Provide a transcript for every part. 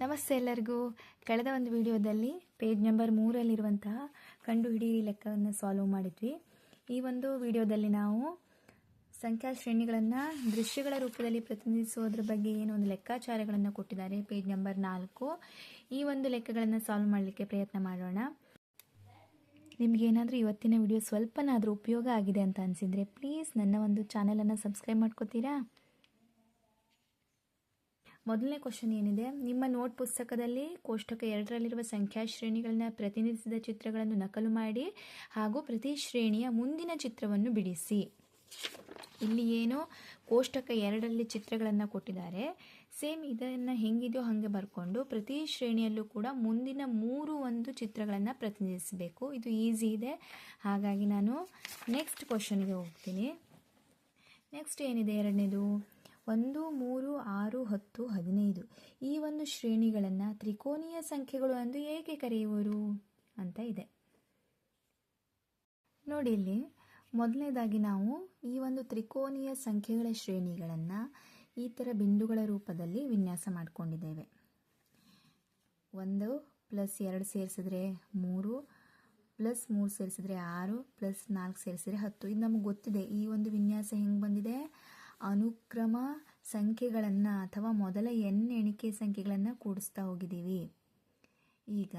ನಮಸ್ತೆ ಎಲ್ಲರಿಗೂ. ಕಳೆದ ಒಂದು ವಿಡಿಯೋದಲ್ಲಿ ಪೇಜ್ ನಂಬರ್ ಮೂರಲ್ಲಿರುವಂತಹ ಕಂಡು ಹಿಡಿಯಿರಿ ಲೆಕ್ಕವನ್ನು ಸಾಲ್ವ್ ಮಾಡಿದ್ವಿ. ಈ ಒಂದು ವಿಡಿಯೋದಲ್ಲಿ ನಾವು ಸಂಖ್ಯಾ ಶ್ರೇಣಿಗಳನ್ನು ದೃಶ್ಯಗಳ ರೂಪದಲ್ಲಿ ಪ್ರತಿನಿಧಿಸೋದ್ರ ಬಗ್ಗೆ ಏನು ಒಂದು ಲೆಕ್ಕಾಚಾರಗಳನ್ನು ಕೊಟ್ಟಿದ್ದಾರೆ ಪೇಜ್ ನಂಬರ್ ನಾಲ್ಕು. ಈ ಒಂದು ಲೆಕ್ಕಗಳನ್ನು ಸಾಲ್ವ್ ಮಾಡಲಿಕ್ಕೆ ಪ್ರಯತ್ನ ಮಾಡೋಣ. ನಿಮಗೇನಾದರೂ ಇವತ್ತಿನ ವಿಡಿಯೋ ಸ್ವಲ್ಪನಾದರೂ ಉಪಯೋಗ ಆಗಿದೆ ಅಂತ ಅನಿಸಿದರೆ ಪ್ಲೀಸ್ ನನ್ನ ಒಂದು ಚಾನಲನ್ನು ಸಬ್ಸ್ಕ್ರೈಬ್ ಮಾಡ್ಕೋತೀರಾ? ಮೊದಲನೇ ಕ್ವಶನ್ ಏನಿದೆ? ನಿಮ್ಮ ನೋಟ್ ಪುಸ್ತಕದಲ್ಲಿ ಕೋಷ್ಟಕ ಎರಡರಲ್ಲಿರುವ ಸಂಖ್ಯಾ ಶ್ರೇಣಿಗಳನ್ನ ಪ್ರತಿನಿಧಿಸಿದ ಚಿತ್ರಗಳನ್ನು ನಕಲು ಮಾಡಿ ಹಾಗೂ ಪ್ರತಿ ಶ್ರೇಣಿಯ ಮುಂದಿನ ಚಿತ್ರವನ್ನು ಬಿಡಿಸಿ. ಇಲ್ಲಿ ಏನು? ಕೋಷ್ಟಕ ಎರಡರಲ್ಲಿ ಚಿತ್ರಗಳನ್ನು ಕೊಟ್ಟಿದ್ದಾರೆ. ಸೇಮ್ ಇದನ್ನು ಹೆಂಗಿದೆಯೋ ಹಾಗೆ ಬರ್ಕೊಂಡು ಪ್ರತಿ ಶ್ರೇಣಿಯಲ್ಲೂ ಕೂಡ ಮುಂದಿನ ಮೂರು ಒಂದು ಚಿತ್ರಗಳನ್ನು ಪ್ರತಿನಿಧಿಸಬೇಕು. ಇದು ಈಸಿ ಇದೆ. ಹಾಗಾಗಿ ನಾನು ನೆಕ್ಸ್ಟ್ ಕ್ವಶನ್ಗೆ ಹೋಗ್ತೀನಿ. ನೆಕ್ಸ್ಟ್ ಏನಿದೆ ಎರಡನೇದು? ಒಂದು, ಮೂರು, ಆರು, ಹತ್ತು, ಹದಿನೈದು. ಈ ಒಂದು ಶ್ರೇಣಿಗಳನ್ನು ತ್ರಿಕೋನೀಯ ಸಂಖ್ಯೆಗಳು ಎಂದು ಏಕೆ ಕರೆಯುವರು ಅಂತ ಇದೆ. ನೋಡಿ ಇಲ್ಲಿ, ಮೊದಲನೇದಾಗಿ ನಾವು ಈ ಒಂದು ತ್ರಿಕೋನೀಯ ಸಂಖ್ಯೆಗಳ ಶ್ರೇಣಿಗಳನ್ನು ಈ ಥರ ಬಿಂದುಗಳ ರೂಪದಲ್ಲಿ ವಿನ್ಯಾಸ ಮಾಡಿಕೊಂಡಿದ್ದೇವೆ. ಒಂದು ಪ್ಲಸ್ ಎರಡು ಸೇರಿಸಿದ್ರೆ ಮೂರು, ಪ್ಲಸ್ ಮೂರು ಸೇರಿಸಿದ್ರೆ ಆರು, ಪ್ಲಸ್ ನಾಲ್ಕು ಸೇರಿಸಿದ್ರೆ ಹತ್ತು. ಇದು ನಮಗೆ ಗೊತ್ತಿದೆ ಈ ಒಂದು ವಿನ್ಯಾಸ ಹೆಂಗೆ ಬಂದಿದೆ? ಅನುಕ್ರಮ ಸಂಖ್ಯೆಗಳನ್ನು ಅಥವಾ ಮೊದಲ ಎನ್ ಎಣಿಕೆ ಸಂಖ್ಯೆಗಳನ್ನು ಕೂಡಿಸ್ತಾ ಹೋಗಿದ್ದೀವಿ. ಈಗ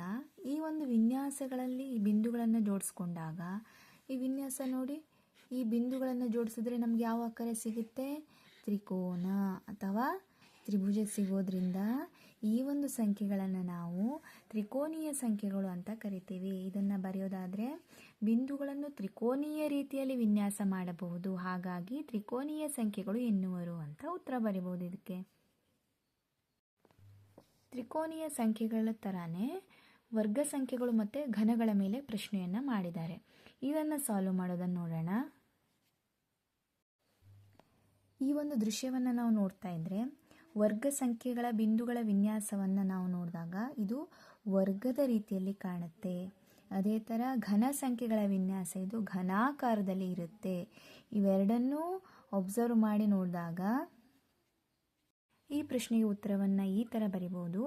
ಈ ಒಂದು ವಿನ್ಯಾಸಗಳಲ್ಲಿ ಈ ಬಿಂದುಗಳನ್ನು ಜೋಡಿಸ್ಕೊಂಡಾಗ, ಈ ವಿನ್ಯಾಸ ನೋಡಿ, ಈ ಬಿಂದುಗಳನ್ನು ಜೋಡಿಸಿದ್ರೆ ನಮ್ಗೆ ಯಾವ ಆಕಾರ ಸಿಗುತ್ತೆ? ತ್ರಿಕೋನ ಅಥವಾ ತ್ರಿಭುಜ ಸಿಗೋದ್ರಿಂದ ಈ ಒಂದು ಸಂಖ್ಯೆಗಳನ್ನು ನಾವು ತ್ರಿಕೋನೀಯ ಸಂಖ್ಯೆಗಳು ಅಂತ ಕರಿತೀವಿ. ಇದನ್ನು ಬರೆಯೋದಾದರೆ ಬಿಂದುಗಳನ್ನು ತ್ರಿಕೋನೀಯ ರೀತಿಯಲ್ಲಿ ವಿನ್ಯಾಸ ಮಾಡಬಹುದು. ಹಾಗಾಗಿ ತ್ರಿಕೋನೀಯ ಸಂಖ್ಯೆಗಳು ಎನ್ನುವರು ಅಂತ ಉತ್ತರ ಬರಿಬಹುದು ಇದಕ್ಕೆ. ತ್ರಿಕೋನೀಯ ಸಂಖ್ಯೆಗಳ ಥರನೇ ವರ್ಗ ಸಂಖ್ಯೆಗಳು ಮತ್ತು ಘನಗಳ ಮೇಲೆ ಪ್ರಶ್ನೆಯನ್ನು ಮಾಡಿದ್ದಾರೆ. ಇದನ್ನು ಸಾಲ್ವ್ ಮಾಡೋದನ್ನು ನೋಡೋಣ. ಈ ಒಂದು ದೃಶ್ಯವನ್ನು ನಾವು ನೋಡ್ತಾ ಇದ್ರೆ ವರ್ಗ ಸಂಖ್ಯೆಗಳ ಬಿಂದುಗಳ ವಿನ್ಯಾಸವನ್ನು ನಾವು ನೋಡಿದಾಗ ಇದು ವರ್ಗದ ರೀತಿಯಲ್ಲಿ ಕಾಣುತ್ತೆ. ಅದೇ ಥರ ಘನ ಸಂಖ್ಯೆಗಳ ವಿನ್ಯಾಸ, ಇದು ಘನಾಕಾರದಲ್ಲಿ ಇರುತ್ತೆ. ಇವೆರಡನ್ನೂ ಒಬ್ಸರ್ವ್ ಮಾಡಿ ನೋಡಿದಾಗ ಈ ಪ್ರಶ್ನೆಗೆ ಉತ್ತರವನ್ನು ಈ ಥರ ಬರಿಬೋದು.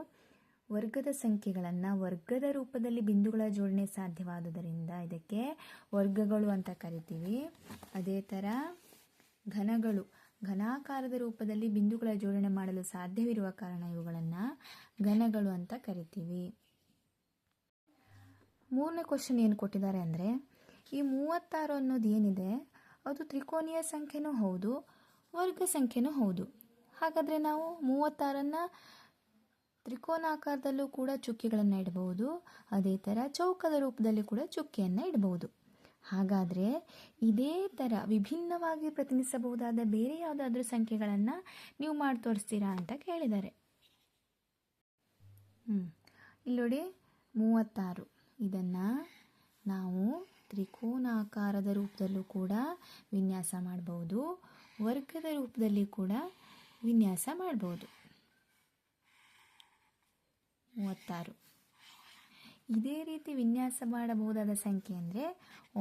ವರ್ಗದ ಸಂಖ್ಯೆಗಳನ್ನು ವರ್ಗದ ರೂಪದಲ್ಲಿ ಬಿಂದುಗಳ ಜೋಡಣೆ ಸಾಧ್ಯವಾದುದರಿಂದ ಇದಕ್ಕೆ ವರ್ಗಗಳು ಅಂತ ಕರಿತೀವಿ. ಅದೇ ಥರ ಘನಗಳು ಘನಾಕಾರದ ರೂಪದಲ್ಲಿ ಬಿಂದುಗಳ ಜೋಡಣೆ ಮಾಡಲು ಸಾಧ್ಯವಿರುವ ಕಾರಣ ಇವುಗಳನ್ನು ಘನಗಳು ಅಂತ ಕರಿತೀವಿ. ಮೂರನೇ ಕ್ವಶನ್ ಏನು ಕೊಟ್ಟಿದ್ದಾರೆ ಅಂದರೆ, ಈ ಮೂವತ್ತಾರು ಅನ್ನೋದು ಏನಿದೆ, ಅದು ತ್ರಿಕೋನೀಯ ಸಂಖ್ಯೆನೂ ಹೌದು, ವರ್ಗ ಸಂಖ್ಯೆನೂ ಹೌದು. ಹಾಗಾದರೆ ನಾವು ಮೂವತ್ತಾರನ್ನು ತ್ರಿಕೋನಾಕಾರದಲ್ಲೂ ಕೂಡ ಚುಕ್ಕಿಗಳನ್ನು ಇಡಬಹುದು ಅದೇ ಥರ ಚೌಕದ ರೂಪದಲ್ಲಿ ಕೂಡ ಚುಕ್ಕಿಯನ್ನು ಇಡಬಹುದು ಹಾಗಾದರೆ ಇದೇ ಥರ ವಿಭಿನ್ನವಾಗಿ ಪ್ರತಿನಿಧಿಸಬಹುದಾದ ಬೇರೆ ಯಾವುದಾದ್ರೂ ಸಂಖ್ಯೆಗಳನ್ನು ನೀವು ಮಾಡಿ ತೋರಿಸ್ತೀರಾ ಅಂತ ಕೇಳಿದ್ದಾರೆ. ಹ್ಞೂ ಇಲ್ಲಿ ನೋಡಿ ಮೂವತ್ತಾರು. ಇದನ್ನು ನಾವು ತ್ರಿಕೋನಾಕಾರದ ರೂಪದಲ್ಲೂ ಕೂಡ ವಿನ್ಯಾಸ ಮಾಡಬಹುದು. ವರ್ಗದ ರೂಪದಲ್ಲಿ ಕೂಡ ವಿನ್ಯಾಸ ಮಾಡ್ಬೋದು ಮೂವತ್ತಾರು. ಇದೇ ರೀತಿ ವಿನ್ಯಾಸ ಮಾಡಬಹುದಾದ ಸಂಖ್ಯೆ ಅಂದರೆ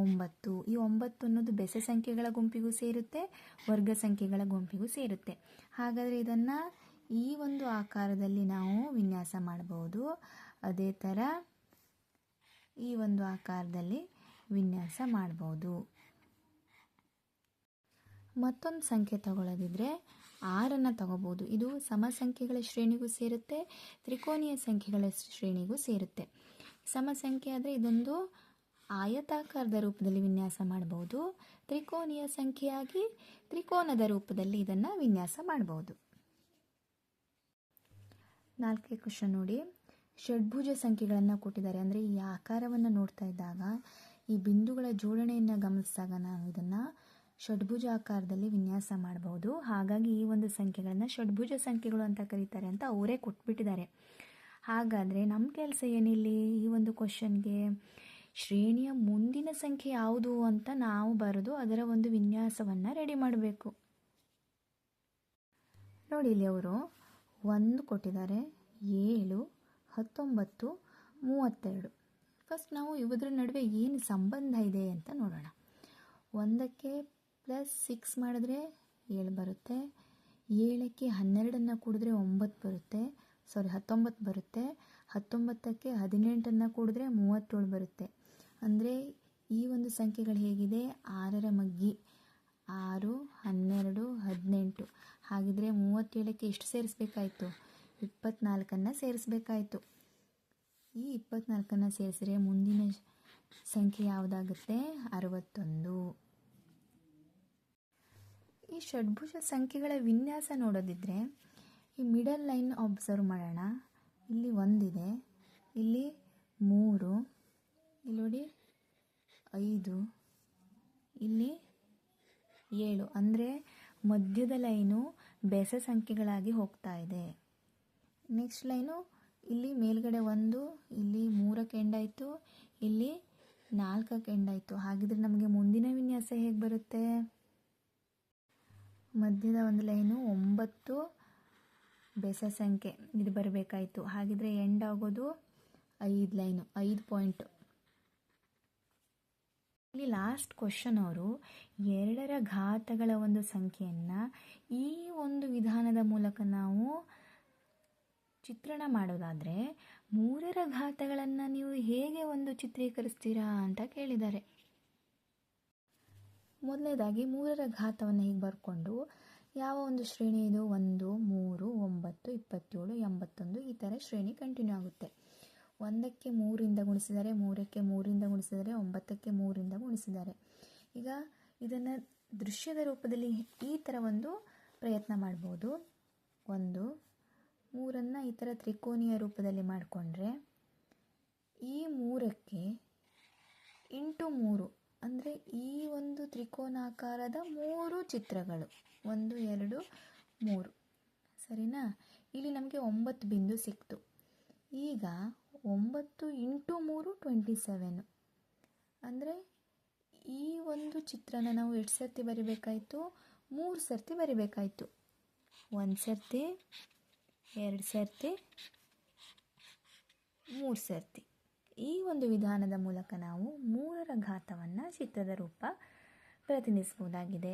ಒಂಬತ್ತು. ಈ ಒಂಬತ್ತು ಅನ್ನೋದು ಬೆಸ ಸಂಖ್ಯೆಗಳ ಗುಂಪಿಗೂ ಸೇರುತ್ತೆ, ವರ್ಗ ಸಂಖ್ಯೆಗಳ ಗುಂಪಿಗೂ ಸೇರುತ್ತೆ. ಹಾಗಾದರೆ ಇದನ್ನು ಈ ಒಂದು ಆಕಾರದಲ್ಲಿ ನಾವು ವಿನ್ಯಾಸ ಮಾಡಬಹುದು. ಅದೇ ಥರ ಈ ಒಂದು ಆಕಾರದಲ್ಲಿ ವಿನ್ಯಾಸ ಮಾಡಬಹುದು. ಮತ್ತೊಂದು ಸಂಖ್ಯೆ ತಗೊಳ್ಳೋದಿದ್ರೆ ಆರನ್ನು ತಗೋಬೋದು ಇದು ಸಮ ಸಂಖ್ಯೆಗಳ ಶ್ರೇಣಿಗೂ ಸೇರುತ್ತೆ, ತ್ರಿಕೋನೀಯ ಸಂಖ್ಯೆಗಳ ಶ್ರೇಣಿಗೂ ಸೇರುತ್ತೆ. ಸಮ ಸಂಖ್ಯೆ ಆದರೆ ಇದೊಂದು ಆಯತಾಕಾರದ ರೂಪದಲ್ಲಿ ವಿನ್ಯಾಸ ಮಾಡಬಹುದು. ತ್ರಿಕೋನೀಯ ಸಂಖ್ಯೆಯಾಗಿ ತ್ರಿಕೋನದ ರೂಪದಲ್ಲಿ ಇದನ್ನು ವಿನ್ಯಾಸ ಮಾಡಬಹುದು. ನಾಲ್ಕನೇ ಕ್ವಶನ್ ನೋಡಿ. ಷಡ್ಭುಜ ಸಂಖ್ಯೆಗಳನ್ನು ಕೊಟ್ಟಿದ್ದಾರೆ. ಅಂದರೆ ಈ ಆಕಾರವನ್ನು ನೋಡ್ತಾ ಇದ್ದಾಗ ಈ ಬಿಂದುಗಳ ಜೋಡಣೆಯನ್ನು ಗಮನಿಸಿದಾಗ ನಾವು ಇದನ್ನು ಷಡ್ಭುಜ ಆಕಾರದಲ್ಲಿ ವಿನ್ಯಾಸ ಮಾಡಬಹುದು. ಹಾಗಾಗಿ ಈ ಒಂದು ಸಂಖ್ಯೆಗಳನ್ನು ಷಡ್ಭುಜ ಸಂಖ್ಯೆಗಳು ಅಂತ ಕರೀತಾರೆ ಅಂತ ಅವರೇ ಕೊಟ್ಬಿಟ್ಟಿದ್ದಾರೆ. ಹಾಗಾದರೆ ನಮ್ಮ ಕೆಲಸ ಏನಿಲ್ಲಿ? ಈ ಒಂದು ಕ್ವಶನ್ಗೆ ಶ್ರೇಣಿಯ ಮುಂದಿನ ಸಂಖ್ಯೆ ಯಾವುದು ಅಂತ ನಾವು ಬರೆದು ಅದರ ಒಂದು ವಿನ್ಯಾಸವನ್ನು ರೆಡಿ ಮಾಡಬೇಕು. ನೋಡಿ ಇಲ್ಲಿ ಅವರು, ಒಂದು ಕೊಟ್ಟಿದ್ದಾರೆ, ಏಳು, ಹತ್ತೊಂಬತ್ತು, ಮೂವತ್ತೆರಡು. ಫಸ್ಟ್ ನಾವು ಇವದ್ರ ನಡುವೆ ಏನು ಸಂಬಂಧ ಇದೆ ಅಂತ ನೋಡೋಣ. ಒಂದಕ್ಕೆ ಪ್ಲಸ್ ಸಿಕ್ಸ್ ಮಾಡಿದ್ರೆ ಏಳು ಬರುತ್ತೆ, ಏಳಕ್ಕೆ ಹನ್ನೆರಡನ್ನು ಕುಡಿದ್ರೆ ಒಂಬತ್ತು ಬರುತ್ತೆ ಸಾರಿ ಹತ್ತೊಂಬತ್ತು ಬರುತ್ತೆ. ಹತ್ತೊಂಬತ್ತಕ್ಕೆ ಹದಿನೆಂಟನ್ನು ಕೂಡಿದ್ರೆ ಮೂವತ್ತೇಳು ಬರುತ್ತೆ. ಅಂದರೆ ಈ ಒಂದು ಸಂಖ್ಯೆಗಳು ಹೇಗಿದೆ? ಆರರ ಮಗ್ಗಿ. ಆರು, ಹನ್ನೆರಡು, ಹದಿನೆಂಟು. ಹಾಗಿದ್ರೆ ಮೂವತ್ತೇಳಕ್ಕೆ ಎಷ್ಟು ಸೇರಿಸ್ಬೇಕಾಯಿತು? ಇಪ್ಪತ್ನಾಲ್ಕನ್ನು ಸೇರಿಸ್ಬೇಕಾಯಿತು. ಈ ಇಪ್ಪತ್ನಾಲ್ಕನ್ನು ಸೇರಿಸಿದ್ರೆ ಮುಂದಿನ ಸಂಖ್ಯೆ ಯಾವುದಾಗುತ್ತೆ? ಅರವತ್ತೊಂದು. ಈ ಷಡ್ಭುಜ ಸಂಖ್ಯೆಗಳ ವಿನ್ಯಾಸ ನೋಡೋದಿದ್ರೆ ಈ ಮಿಡಲ್ ಲೈನ್ ಅಬ್ಸರ್ವ್ ಮಾಡೋಣ. ಇಲ್ಲಿ ಒಂದಿದೆ. ಇಲ್ಲಿ ಮೂರು. ಇಲ್ಲಿ ನೋಡಿ ಐದು. ಇಲ್ಲಿ ಏಳು. ಅಂದರೆ ಮಧ್ಯದ ಲೈನು ಬೆಸ ಸಂಖ್ಯೆಗಳಾಗಿ ಹೋಗ್ತಾ ಇದೆ. ನೆಕ್ಸ್ಟ್ ಲೈನು ಇಲ್ಲಿ ಮೇಲ್ಗಡೆ ಒಂದು, ಇಲ್ಲಿ ಮೂರಕ್ಕೆ ಎಂಡಾಯಿತು ಇಲ್ಲಿ ನಾಲ್ಕಕ್ಕೆ ಎಂಡಾಯಿತು ಹಾಗಿದ್ರೆ ನಮಗೆ ಮುಂದಿನ ವಿನ್ಯಾಸ ಹೇಗೆ ಬರುತ್ತೆ? ಮಧ್ಯದ ಒಂದು ಲೈನು ಒಂಬತ್ತು ಬೆಸ ಸಂಖ್ಯೆ ಇದು ಬರಬೇಕಾಯಿತು. ಹಾಗಿದ್ರೆ ಎಂಡ್ ಆಗೋದು ಐದು ಲೈನು, ಐದು ಪಾಯಿಂಟು ಇಲ್ಲಿ ಲಾಸ್ಟ್ ಕ್ವಶನ್ ಅವರು ಎರಡರ ಘಾತಗಳ ಒಂದು ಸಂಖ್ಯೆಯನ್ನು ಈ ಒಂದು ವಿಧಾನದ ಮೂಲಕ ನಾವು ಚಿತ್ರಣ ಮಾಡೋದಾದರೆ ಮೂರರ ಘಾತಗಳನ್ನು ನೀವು ಹೇಗೆ ಒಂದು ಚಿತ್ರೀಕರಿಸ್ತೀರಾ ಅಂತ ಕೇಳಿದ್ದಾರೆ. ಮೊದಲನೇದಾಗಿ ಮೂರರ ಘಾತವನ್ನು ಹೀಗೆ ಬರ್ಕೊಂಡು ಯಾವ ಒಂದು ಶ್ರೇಣಿ ಇದು? ಒಂದು, ಮೂರು, ಒಂಬತ್ತು, ಇಪ್ಪತ್ತೇಳು, ಎಂಬತ್ತೊಂದು, ಈ ಥರ ಶ್ರೇಣಿ ಕಂಟಿನ್ಯೂ ಆಗುತ್ತೆ. ಒಂದಕ್ಕೆ ಮೂರಿಂದ ಗುಣಿಸಿದರೆ ಮೂರಕ್ಕೆ ಮೂರಿಂದ ಗುಣಿಸಿದರೆ ಒಂಬತ್ತಕ್ಕೆ ಮೂರಿಂದ ಗುಣಿಸಿದ್ದಾರೆ ಈಗ ಇದನ್ನು ದೃಶ್ಯದ ರೂಪದಲ್ಲಿ ಈ ಥರ ಒಂದು ಪ್ರಯತ್ನ ಮಾಡ್ಬೋದು. ಒಂದು, ಮೂರನ್ನು ಈ ಥರ ತ್ರಿಕೋನೀಯ ರೂಪದಲ್ಲಿ ಮಾಡಿಕೊಂಡ್ರೆ ಈ ಮೂರಕ್ಕೆ ಇಂಟು ಮೂರು ಅಂದರೆ ಈ ಒಂದು ತ್ರಿಕೋನಾಕಾರದ ಮೂರು ಚಿತ್ರಗಳು. ಒಂದು, ಎರಡು, ಮೂರು. ಸರಿನಾ? ಇಲ್ಲಿ ನಮಗೆ ಒಂಬತ್ತು ಬಿಂದು ಸಿಕ್ತು. ಈಗ ಒಂಬತ್ತು ಇಂಟು ಮೂರು ಟ್ವೆಂಟಿ ಸೆವೆನು. ಅಂದರೆ ಈ ಒಂದು ಚಿತ್ರನ ನಾವು ಎಷ್ಟು ಸರ್ತಿ ಬರಿಬೇಕಾಯಿತು? ಮೂರು ಸರ್ತಿ ಬರಿಬೇಕಾಯಿತು. ಒಂದು ಸರ್ತಿ, ಎರಡು ಸರ್ತಿ, ಮೂರು ಸರ್ತಿ. ಈ ಒಂದು ವಿಧಾನದ ಮೂಲಕ ನಾವು ಮೂರರ ಘಾತವನ್ನು ಚಿತ್ರದ ರೂಪ ಪ್ರತಿನಿಧಿಸ್ಬೋದಾಗಿದೆ